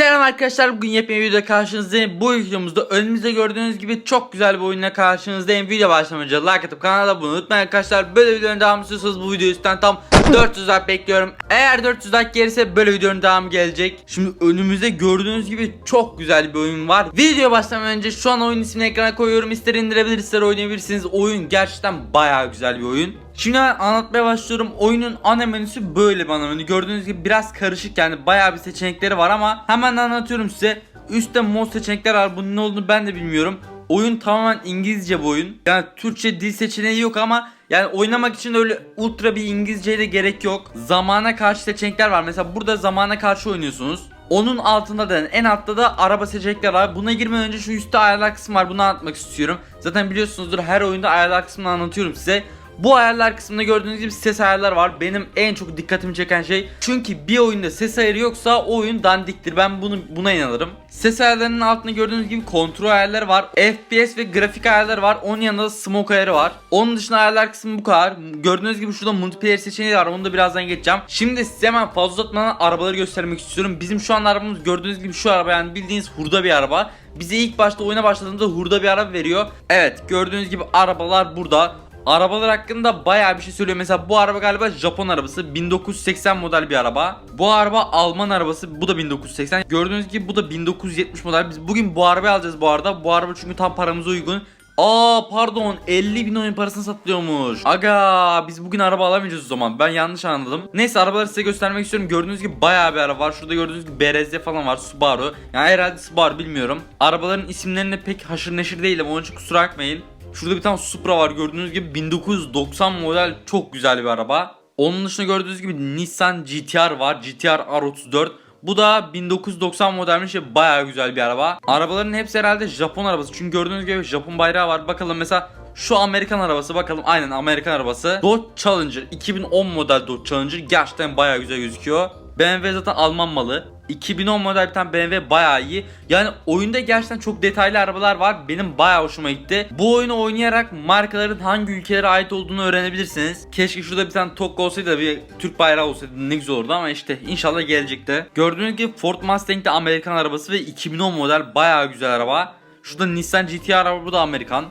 Selam arkadaşlar bugün yepyeni videoda karşınızdayım. Bu videomuzda önümüzde gördüğünüz gibi çok güzel bir oyunla karşınızdayım. Video başlamadan önce like atıp kanala abone unutmayın arkadaşlar. Böyle videoların devamı istiyorsanız bu videoyu üstten tam 400 like bekliyorum. Eğer 400 like gelirse böyle videonun devamı gelecek. Şimdi önümüzde gördüğünüz gibi çok güzel bir oyun var. Videoya başlamadan önce şu an oyun ismini ekrana koyuyorum. İster indirebilirsiniz ister oynayabilirsiniz. Oyun gerçekten bayağı güzel bir oyun. Şimdi anlatmaya başlıyorum. Oyunun ana menüsü böyle bir ana menü. Gördüğünüz gibi biraz karışık yani bayağı bir seçenekleri var ama hemen anlatıyorum size. Üstte mod seçenekler var. Bunun ne olduğunu ben de bilmiyorum. Oyun tamamen İngilizce bu oyun. Yani Türkçe dil seçeneği yok ama yani oynamak için öyle ultra bir İngilizceye de gerek yok. Zamana karşı seçenekler var. Mesela burada zamana karşı oynuyorsunuz. Onun altında da en altta da araba seçenekleri var. Buna girmeden önce şu üstte ayarlar kısmı var. Bunu anlatmak istiyorum. Zaten biliyorsunuzdur her oyunda ayarlar kısmını anlatıyorum size. Bu ayarlar kısmında gördüğünüz gibi ses ayarlar var. Benim en çok dikkatimi çeken şey. Çünkü bir oyunda ses ayarı yoksa o oyun dandiktir. Ben bunu buna inanırım. Ses ayarlarının altında gördüğünüz gibi kontrol ayarları var. FPS ve grafik ayarları var. Onun yanında da smoke ayarı var. Onun dışında ayarlar kısmı bu kadar. Gördüğünüz gibi şurada multiplayer seçeneği var. Onu da birazdan geçeceğim. Şimdi size hemen fazla uzatmadan arabaları göstermek istiyorum. Bizim şu an arabamız gördüğünüz gibi şu araba yani bildiğiniz hurda bir araba. Bize ilk başta oyuna başladığımızda hurda bir araba veriyor. Evet gördüğünüz gibi arabalar burada. Arabalar hakkında bayağı bir şey söylüyor. Mesela bu araba galiba Japon arabası. 1980 model bir araba. Bu araba Alman arabası. Bu da 1980. Gördüğünüz gibi bu da 1970 model. Biz bugün bu arabayı alacağız bu arada. Bu araba çünkü tam paramıza uygun. Aa pardon 50 bin oyun parasını satılıyormuş. Aga biz bugün araba alamayacağız o zaman. Ben yanlış anladım. Neyse arabaları size göstermek istiyorum. Gördüğünüz gibi bayağı bir araba var. Şurada gördüğünüz gibi BRZ falan var. Subaru. Yani herhalde Subaru bilmiyorum. Arabaların isimlerine pek haşır neşir değilim. Onun için kusura bakmayın. Şurada bir tane Supra var gördüğünüz gibi 1990 model çok güzel bir araba. Onun dışında gördüğünüz gibi Nissan GTR var. GTR R34. Bu da 1990 modelmiş ve bayağı güzel bir araba. Arabaların hepsi herhalde Japon arabası. Çünkü gördüğünüz gibi Japon bayrağı var. Bakalım mesela şu Amerikan arabası bakalım aynen Amerikan arabası. Dodge Challenger 2010 model Dodge Challenger gerçekten bayağı güzel gözüküyor. BMW zaten Alman malı. 2010 model bir tane BMW bayağı iyi. Yani oyunda gerçekten çok detaylı arabalar var. Benim bayağı hoşuma gitti. Bu oyunu oynayarak markaların hangi ülkelere ait olduğunu öğrenebilirsiniz. Keşke şurada bir tane TOG olsaydı da bir Türk bayrağı olsaydı ne güzel olurdu ama işte inşallah gelecekte. Gördüğünüz gibi Ford Mustang de Amerikan arabası ve 2010 model bayağı güzel araba. Şurada Nissan GT araba bu da Amerikan.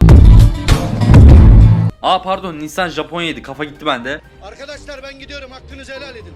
Aa pardon Nissan Japonya'ydı kafa gitti bende. Arkadaşlar ben gidiyorum hakkınızı helal edin.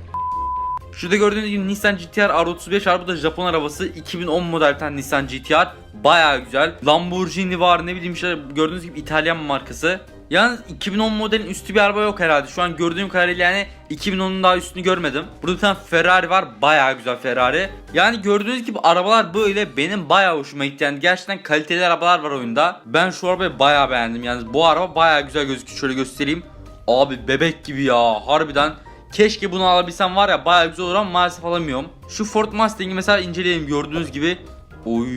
Şurada gördüğünüz gibi Nissan GTR R35 var. Bu da Japon arabası. 2010 model bir tane Nissan GTR. Baya güzel. Lamborghini var ne bileyim işte gördüğünüz gibi İtalyan markası. Yalnız 2010 modelin üstü bir araba yok herhalde. Şu an gördüğüm kadarıyla yani 2010'un daha üstünü görmedim. Burada bir tane Ferrari var. Baya güzel Ferrari. Yani gördüğünüz gibi arabalar böyle benim baya hoşuma gitti. Yani gerçekten kaliteli arabalar var oyunda. Ben şu arabayı baya beğendim. Yani bu araba baya güzel gözüküyor. Şöyle göstereyim. Abi bebek gibi ya. Harbiden Keşke bunu alabilsem var ya bayağı güzel olur ama maalesef alamıyorum. Şu Ford Mustang'i mesela inceleyelim gördüğünüz gibi. Oy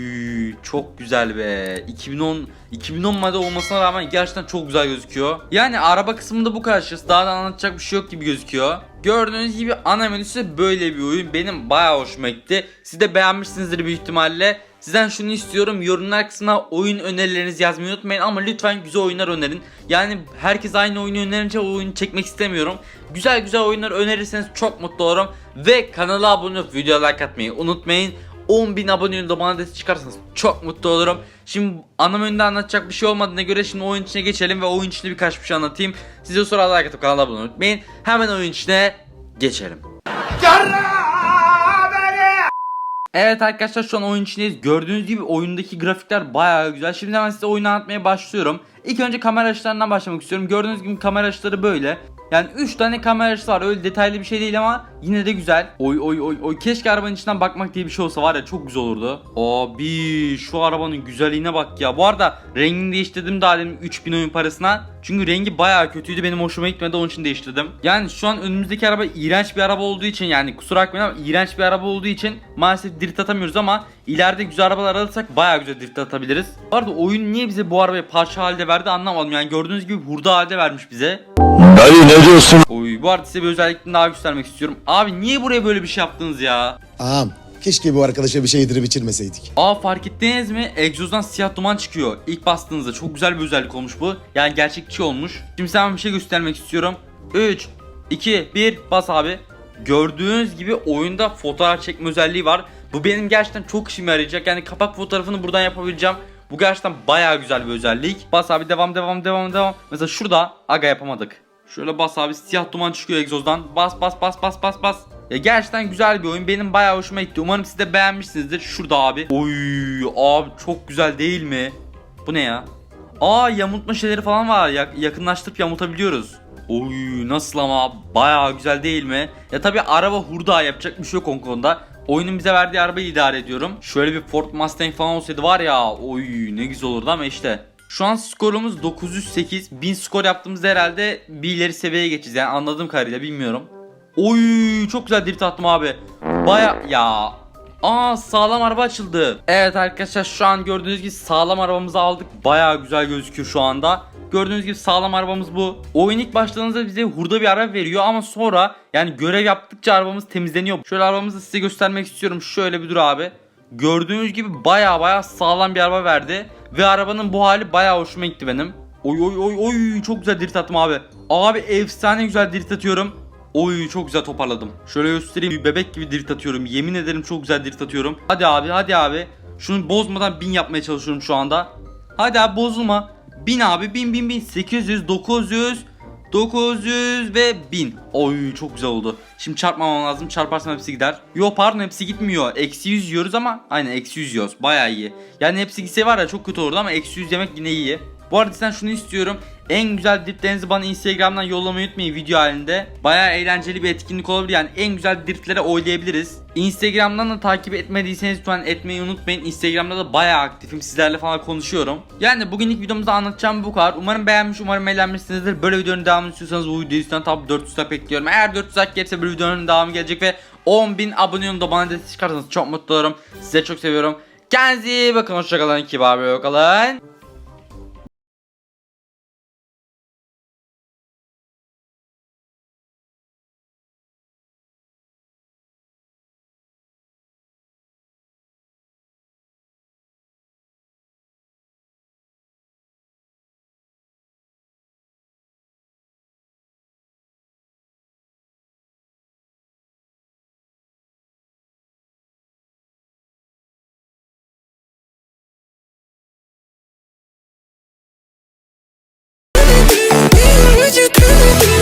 çok güzel be. 2010 2010 model olmasına rağmen gerçekten çok güzel gözüküyor. Yani araba kısmında bu açıkçası. Daha da anlatacak bir şey yok gibi gözüküyor. Gördüğünüz gibi ana menüsü böyle bir oyun. Benim bayağı hoşuma gitti. Siz de beğenmişsinizdir büyük ihtimalle. Sizden şunu istiyorum yorumlar kısmına oyun önerilerinizi yazmayı unutmayın ama lütfen güzel oyunlar önerin. Yani herkes aynı oyunu önerince o oyunu çekmek istemiyorum. Güzel güzel oyunlar önerirseniz çok mutlu olurum. Ve kanala abone olup videoya like atmayı unutmayın. 10.000 abone da bana destek çıkarsanız çok mutlu olurum. Şimdi ana menüde anlatacak bir şey olmadığına göre şimdi oyun içine geçelim ve oyun içinde birkaç bir şey anlatayım. Size sonra like atıp kanala abone olmayı unutmayın. Hemen oyun içine geçelim. Evet arkadaşlar şu an oyun içindeyiz. Gördüğünüz gibi oyundaki grafikler bayağı güzel. Şimdi hemen size oyunu anlatmaya başlıyorum. İlk önce kamera açılarından başlamak istiyorum. Gördüğünüz gibi kamera açıları böyle. Yani 3 tane kamera açısı var. Öyle detaylı bir şey değil ama yine de güzel. Oy oy oy oy. Keşke arabanın içinden bakmak diye bir şey olsa var ya çok güzel olurdu. Abi şu arabanın güzelliğine bak ya. Bu arada rengini değiştirdim daha demin 3000 oyun parasına. Çünkü rengi bayağı kötüydü. Benim hoşuma gitmedi onun için değiştirdim. Yani şu an önümüzdeki araba iğrenç bir araba olduğu için yani kusura bakmayın ama iğrenç bir araba olduğu için maalesef drift atamıyoruz ama ileride güzel arabalar alırsak bayağı güzel drift atabiliriz. Bu arada oyun niye bize bu arabayı parça halde verdi anlamadım. Yani gördüğünüz gibi hurda halde vermiş bize. Dayı ne diyorsun? Oy bu arada size bir özellikle daha göstermek istiyorum. Abi niye buraya böyle bir şey yaptınız ya? Ağam keşke bu arkadaşa bir şey yedirip içirmeseydik. Aa fark ettiniz mi? Egzozdan siyah duman çıkıyor. İlk bastığınızda çok güzel bir özellik olmuş bu. Yani gerçekçi olmuş. Şimdi sana bir şey göstermek istiyorum. 3, 2, 1 bas abi. gördüğünüz gibi oyunda fotoğraf çekme özelliği var. Bu benim gerçekten çok işime yarayacak. Yani kapak fotoğrafını buradan yapabileceğim. Bu gerçekten bayağı güzel bir özellik. Bas abi devam devam devam devam. Mesela şurada aga yapamadık. Şöyle bas abi siyah duman çıkıyor egzozdan. Bas bas bas bas bas bas. Ya gerçekten güzel bir oyun. Benim bayağı hoşuma gitti. Umarım siz de beğenmişsinizdir. Şurada abi. Oy abi çok güzel değil mi? Bu ne ya? Aa yamultma şeyleri falan var. Ya- yakınlaştırıp yamultabiliyoruz. Oy nasıl ama bayağı güzel değil mi? Ya tabi araba hurda yapacak bir şey yok Hong Kong'da. Oyunun bize verdiği arabayı idare ediyorum. Şöyle bir Ford Mustang falan olsaydı var ya oy ne güzel olurdu ama işte. Şu an skorumuz 908. 1000 skor yaptığımızda herhalde bir ileri seviyeye geçeceğiz. Yani anladığım kadarıyla bilmiyorum. Oy çok güzel drift attım abi. Baya ya Aa sağlam araba açıldı. Evet arkadaşlar şu an gördüğünüz gibi sağlam arabamızı aldık. Baya güzel gözüküyor şu anda. Gördüğünüz gibi sağlam arabamız bu. Oyun ilk başladığınızda bize hurda bir araba veriyor ama sonra yani görev yaptıkça arabamız temizleniyor. Şöyle arabamızı size göstermek istiyorum. Şöyle bir dur abi. Gördüğünüz gibi baya baya sağlam bir araba verdi. Ve arabanın bu hali baya hoşuma gitti benim. Oy oy oy oy çok güzel drift attım abi. Abi efsane güzel drift atıyorum. Oy çok güzel toparladım. Şöyle göstereyim bebek gibi drift atıyorum. Yemin ederim çok güzel drift atıyorum. Hadi abi hadi abi. Şunu bozmadan bin yapmaya çalışıyorum şu anda. Hadi abi bozulma. Bin abi bin bin bin. 800 900 900 ve 1000. Oy çok güzel oldu. Şimdi çarpmamam lazım. Çarparsam hepsi gider. Yo pardon hepsi gitmiyor. Eksi 100 yiyoruz ama aynen eksi 100 yiyoruz. Baya iyi. Yani hepsi gitse var ya çok kötü olurdu ama eksi 100 yemek yine iyi. Bu arada sen şunu istiyorum. En güzel driftlerinizi bana Instagram'dan yollamayı unutmayın video halinde. Baya eğlenceli bir etkinlik olabilir yani en güzel driftlere oylayabiliriz. Instagram'dan da takip etmediyseniz lütfen etmeyi unutmayın. Instagram'da da baya aktifim sizlerle falan konuşuyorum. Yani bugünlük videomuzda anlatacağım bu kadar. Umarım beğenmiş umarım eğlenmişsinizdir. Böyle videonun devamını istiyorsanız bu videoyu üstten tabi 400 like bekliyorum. Eğer 400 like gelirse bu videonun devamı gelecek ve 10.000 abone olun da bana destek çıkarsanız çok mutlu olurum. Size çok seviyorum. Kendinize iyi bakın hoşçakalın kibar bir kalın.